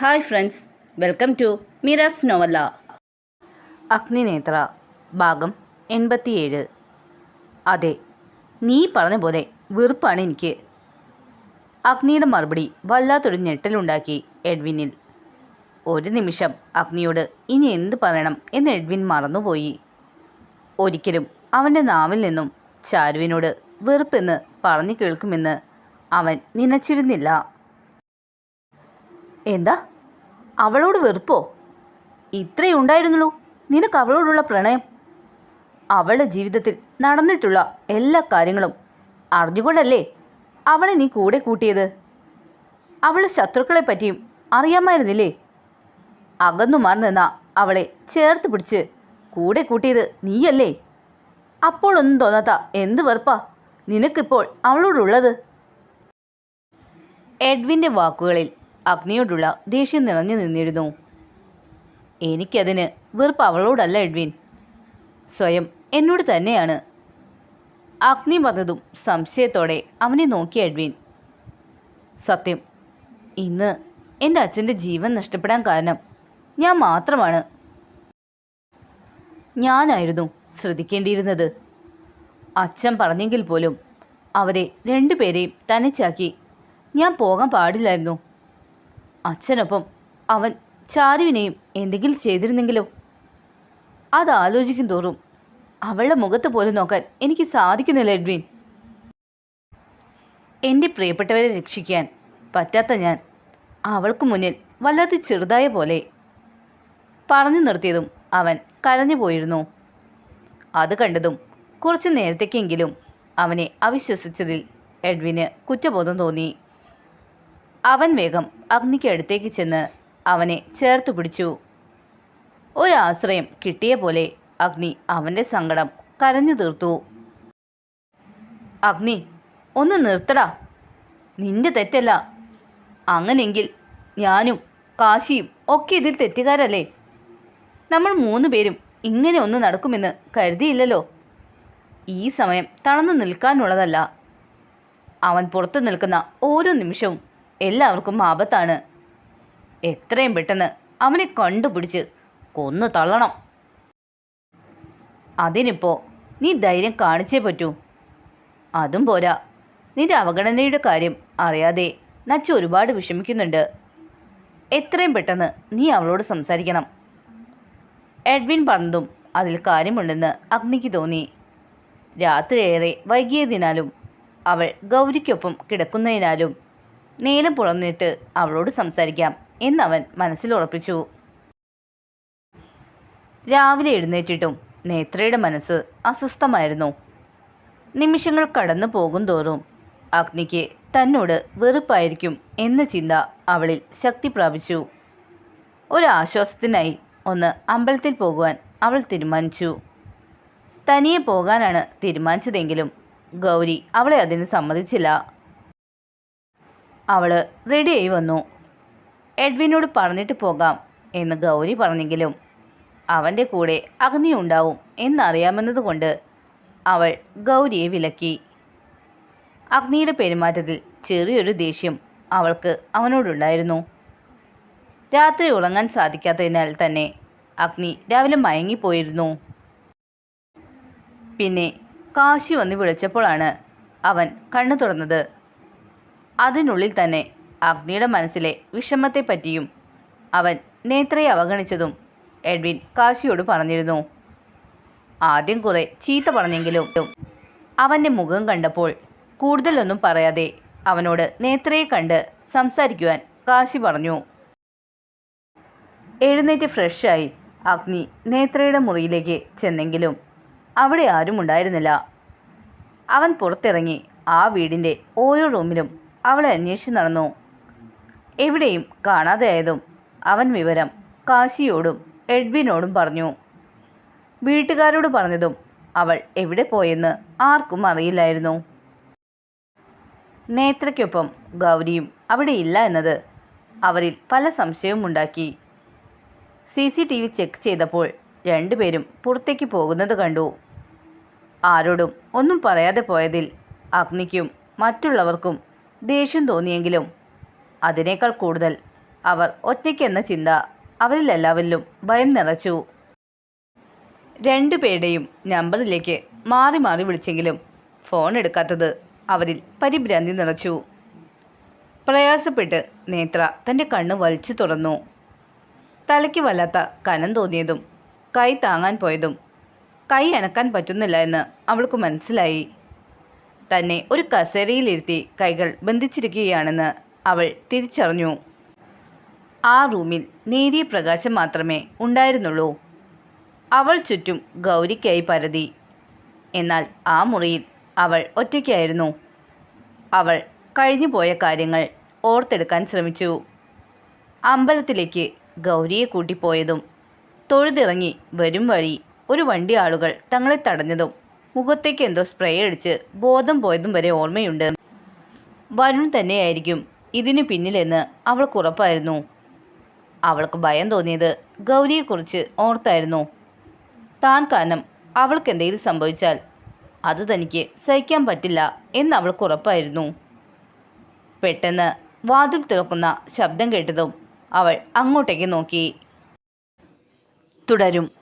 Hi friends welcome to mirrors novella Agninetra ഭാഗം എൺപത്തിയേഴ്. അതെ നീ പറഞ്ഞ പോലെ വെറുപ്പാണ് എനിക്ക്. അഗ്നിയുടെ മറുപടി വല്ലാത്തൊരു ഞെട്ടലുണ്ടാക്കി എഡ്വിനിൽ. ഒരു നിമിഷം അഗ്നിയോട് ഇനി എന്ത് പറയണം? എന്ന് എഡ്വിൻ മറന്നുപോയി. ഒരിക്കലും അവന്റെ നാവിൽ നിന്നും ചാരുവിനോട് വെറുപ്പെന്ന് പറഞ്ഞു കേൾക്കുമെന്ന് അവൻ നനച്ചിരുന്നില്ല. എന്താ? അവളോട് വെറുപ്പോ? ഇത്രയും ഉണ്ടായിരുന്നുള്ളൂ. നിനക്ക് അവളോടുള്ള പ്രണയം? അവളുടെ ജീവിതത്തിൽ നടന്നിട്ടുള്ള എല്ലാ കാര്യങ്ങളും അറിഞ്ഞുകൊണ്ടല്ലേ അവളെ നീ കൂടെ കൂട്ടിയത്? അവളുടെ ശത്രുക്കളെ പറ്റിയും അറിയാമായിരുന്നില്ലേ? അകന്നു മാറുന്ന അവളെ ചേർത്ത് പിടിച്ച് കൂടെ കൂട്ടിയത് നീയല്ലേ? അപ്പോൾ ഒന്നും തോന്നാത്ത എന്ത് വെറുപ്പാ? നിനക്കിപ്പോൾ അവളോടുള്ളത്? എഡ്വിന്റെ വാക്കുകളിൽ അഗ്നിയോടുള്ള ദേഷ്യം നിറഞ്ഞു നിന്നിരുന്നു. എനിക്കതിന് വെറുപ്പ് അവളോടല്ല എഡ്വിൻ. സ്വയം എന്നോട് തന്നെയാണ്. അഗ്നി പറഞ്ഞതും സംശയത്തോടെ അവനെ നോക്കി എഡ്വിൻ. സത്യം ഇന്ന് എന്റെ അച്ഛന്റെ ജീവൻ നഷ്ടപ്പെടാൻ കാരണം ഞാൻ മാത്രമാണ്. ഞാനായിരുന്നു ശ്രദ്ധിക്കേണ്ടിയിരുന്നത്. അച്ഛൻ പറഞ്ഞെങ്കിൽ പോലും അവരെ രണ്ടുപേരെയും തനിച്ചാക്കി ഞാൻ പോകാൻ പാടില്ലായിരുന്നു. അച്ഛനൊപ്പം അവൻ ചാരുവിനെയും എന്തെങ്കിലും ചെയ്തിരുന്നെങ്കിലോ? അത് ആലോചിക്കും തോറും അവളുടെ മുഖത്ത് പോലും നോക്കാൻ എനിക്ക് സാധിക്കുന്നില്ല എഡ്വിൻ. എന്റെ പ്രിയപ്പെട്ടവരെ രക്ഷിക്കാൻ പറ്റാത്ത ഞാൻ അവൾക്ക് മുന്നിൽ വല്ലാതെ ചെറുതായ പോലെ പറഞ്ഞു നിർത്തിയതും അവൻ കരഞ്ഞു പോയിരുന്നു. അത് കണ്ടതും കുറച്ച് നേരത്തേക്കെങ്കിലും അവനെ അവിശ്വസിച്ചതിൽ എഡ്വിന് കുറ്റബോധം തോന്നി. അവൻ വേഗം അഗ്നിക്ക് അടുത്തേക്ക് ചെന്ന് അവനെ ചേർത്തു പിടിച്ചു. ഒരാശ്രയം കിട്ടിയ പോലെ അഗ്നി അവന്റെ സങ്കടം കരഞ്ഞു തീർത്തു. അഗ്നി ഒന്ന് നിർത്തടാ. നിന്റെ തെറ്റല്ല. അങ്ങനെയെങ്കിൽ ഞാനും കാശിയും ഒക്കെ ഇതിൽ തെറ്റുകാരല്ലേ? നമ്മൾ മൂന്ന് പേരും ഇങ്ങനെ ഒന്ന് നടക്കുമെന്ന് കരുതിയില്ലല്ലോ. ഈ സമയം തണന്നു നിൽക്കാനുള്ളതല്ല. അവൻ പുറത്തു നിൽക്കുന്ന ഓരോ നിമിഷവും എല്ലാവർക്കും ആപത്താണ്. എത്രയും പെട്ടെന്ന് അവനെ കണ്ടുപിടിച്ച് കൊന്നു തള്ളണം. അതിനിപ്പോ നീ ധൈര്യം കാണിച്ചേ പറ്റൂ. അതും പോരാ. നിന്റെ അവഗണനയുടെ കാര്യം അറിയാതെ നച്ചു ഒരുപാട് വിഷമിക്കുന്നുണ്ട്. എത്രയും പെട്ടെന്ന് നീ അവളോട് സംസാരിക്കണം. എഡ്വിൻ പറഞ്ഞതും അതിൽ കാര്യമുണ്ടെന്ന് അഗ്നിക്ക് തോന്നി. രാത്രിയേറെ വൈകിയതിനാലും അവൾ ഗൗരിക്കൊപ്പം കിടക്കുന്നതിനാലും നേരം പുറന്നിട്ട് അവളോട് സംസാരിക്കാം എന്നവൻ മനസ്സിൽ ഉറപ്പിച്ചു. രാവിലെ എഴുന്നേറ്റിട്ടും നേത്രയുടെ മനസ്സ് അസ്വസ്ഥമായിരുന്നു. നിമിഷങ്ങൾ കടന്നു പോകും തോറും അഗ്നിക്ക് തന്നോട് വെറുപ്പായിരിക്കും എന്ന ചിന്ത അവളിൽ ശക്തി പ്രാപിച്ചു. ഒരാശ്വാസത്തിനായി ഒന്ന് അമ്പലത്തിൽ പോകുവാൻ അവൾ തീരുമാനിച്ചു. തനിയെ പോകാനാണ് തീരുമാനിച്ചതെങ്കിലും ഗൗരി അവളെ അതിന് സമ്മതിച്ചില്ല. അവൾ റെഡിയായി വന്നു. എഡ്വിനോട് പറഞ്ഞിട്ട് പോകാം എന്ന് ഗൗരി പറഞ്ഞെങ്കിലും അവന്റെ കൂടെ അഗ്നിയുണ്ടാവും എന്നറിയാമെന്നതുകൊണ്ട് അവൾ ഗൗരിയെ വിലക്കി. അഗ്നിയുടെ പെരുമാറ്റത്തിൽ ചെറിയൊരു ദേഷ്യം അവൾക്ക് അവനോടുണ്ടായിരുന്നു. രാത്രി ഉറങ്ങാൻ സാധിക്കാത്തതിനാൽ തന്നെ അഗ്നി രാവിലെ മയങ്ങിപ്പോയിരുന്നു. പിന്നെ കാശി വന്ന് വിളിച്ചപ്പോഴാണ് അവൻ കണ്ണു തുറന്നത്. അതിനുള്ളിൽ തന്നെ അഗ്നിയുടെ മനസ്സിലെ വിഷമത്തെപ്പറ്റിയും അവൻ നേത്രയെ അവഗണിച്ചതും എഡ്വിൻ കാശിയോട് പറഞ്ഞിരുന്നു. ആദ്യം കുറെ ചീത്ത പറഞ്ഞെങ്കിലും അവന്റെ മുഖം കണ്ടപ്പോൾ കൂടുതലൊന്നും പറയാതെ അവനോട് നേത്രയെ കണ്ട് സംസാരിക്കുവാൻ കാശി പറഞ്ഞു. എഴുന്നേറ്റ് ഫ്രഷായി അഗ്നി നേത്രയുടെ മുറിയിലേക്ക് ചെന്നെങ്കിലും അവിടെ ആരും ഉണ്ടായിരുന്നില്ല അവൻ പുറത്തിറങ്ങി ആ വീടിന്റെ ഓരോ റൂമിലും അവളെ അന്വേഷിച്ച് നടന്നു. എവിടെയും കാണാതെയായതും അവൻ വിവരം കാശിയോടും എഡ്വിനോടും പറഞ്ഞു. വീട്ടുകാരോട് പറഞ്ഞതും അവൾ എവിടെ പോയെന്ന് ആർക്കും അറിയില്ലായിരുന്നു. നേത്രയ്ക്കൊപ്പം ഗൗരിയും അവിടെ ഇല്ല എന്നത് അവരിൽ പല സംശയവും ഉണ്ടാക്കി. C C T V check ചെയ്തപ്പോൾ രണ്ടുപേരും പുറത്തേക്ക് പോകുന്നത് കണ്ടു. ആരോടും ഒന്നും പറയാതെ പോയതിൽ അഗ്നിക്കും മറ്റുള്ളവർക്കും ദേഷ്യം തോന്നിയെങ്കിലും അതിനേക്കാൾ കൂടുതൽ അവർ ഒറ്റയ്ക്കെന്ന ചിന്ത അവരിലെല്ലാവരിലും ഭയം നിറച്ചു. രണ്ടുപേരുടെയും നമ്പറിലേക്ക് മാറി മാറി വിളിച്ചെങ്കിലും ഫോൺ എടുക്കാത്തത് അവരിൽ പരിഭ്രാന്തി നിറച്ചു. പ്രയാസപ്പെട്ട് നേത്ര തന്റെ കണ്ണ് വലിച്ചു തുറന്നു. തലയ്ക്ക് വല്ലാത്ത കനം തോന്നിയതും കൈ താങ്ങാൻ പോയതും കൈ അനക്കാൻ പറ്റുന്നില്ല എന്ന് അവൾക്ക് മനസ്സിലായി. തന്നെ ഒരു കസേരയിലിരുത്തി കൈകൾ ബന്ധിച്ചിരിക്കുകയാണെന്ന് അവൾ തിരിച്ചറിഞ്ഞു. ആ റൂമിൽ നേരിയ പ്രകാശം മാത്രമേ ഉണ്ടായിരുന്നുള്ളൂ. അവൾ ചുറ്റും ഗൗരിക്കായി പരതി. എന്നാൽ ആ മുറിയിൽ അവൾ ഒറ്റയ്ക്കായിരുന്നു. അവൾ കഴിഞ്ഞുപോയ കാര്യങ്ങൾ ഓർത്തെടുക്കാൻ ശ്രമിച്ചു. അമ്പലത്തിലേക്ക് ഗൗരിയെ കൂട്ടിപ്പോയതും തൊഴുതിറങ്ങി വരും വഴി ഒരു വണ്ടി ആളുകൾ തങ്ങളെ തടഞ്ഞതും മുഖത്തേക്ക് എന്തോ സ്പ്രേ അടിച്ച് ബോധം പോയതും വരെ ഓർമ്മയുണ്ട്. വരുൺ തന്നെയായിരിക്കും. ഇതിനു പിന്നിലെന്ന് അവൾക്ക് ഉറപ്പായിരുന്നു. അവൾക്ക് ഭയം തോന്നിയത് ഗൗരിയെക്കുറിച്ച് ഓർത്തായിരുന്നു. താൻ കാരണം അവൾക്ക് എന്തെങ്കിലും സംഭവിച്ചാൽ അത് തനിക്ക് സഹിക്കാൻ പറ്റില്ല എന്ന് അവൾക്ക് ഉറപ്പായിരുന്നു. പെട്ടെന്ന് വാതിൽ തുറക്കുന്ന ശബ്ദം കേട്ടതും അവൾ അങ്ങോട്ടേക്ക് നോക്കി. തുടരും.